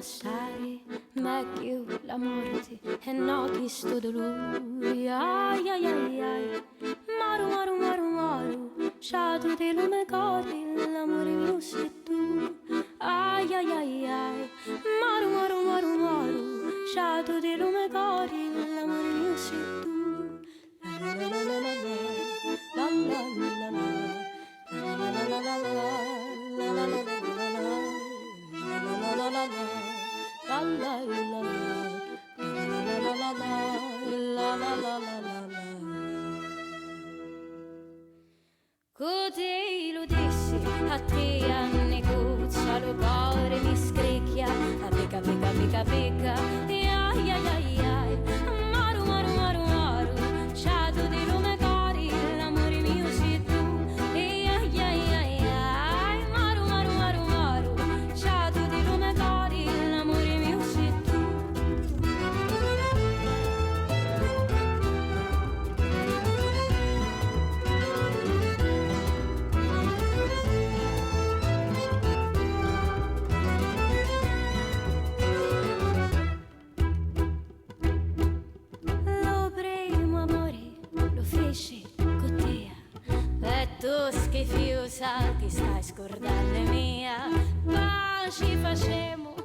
sai, meglio la morte e no questo dolore. Ai ai ai ai, maru maru maru maru, shadow di lume cori, l'amore mio sei tu. Ai ai ai ai, maru maru maru maru, shadow di lume cori, l'amore mio sei tu. La la la, la la la la la, 그대로 대신 하트야 tu que ti stai scordando mia, ma ci facciamo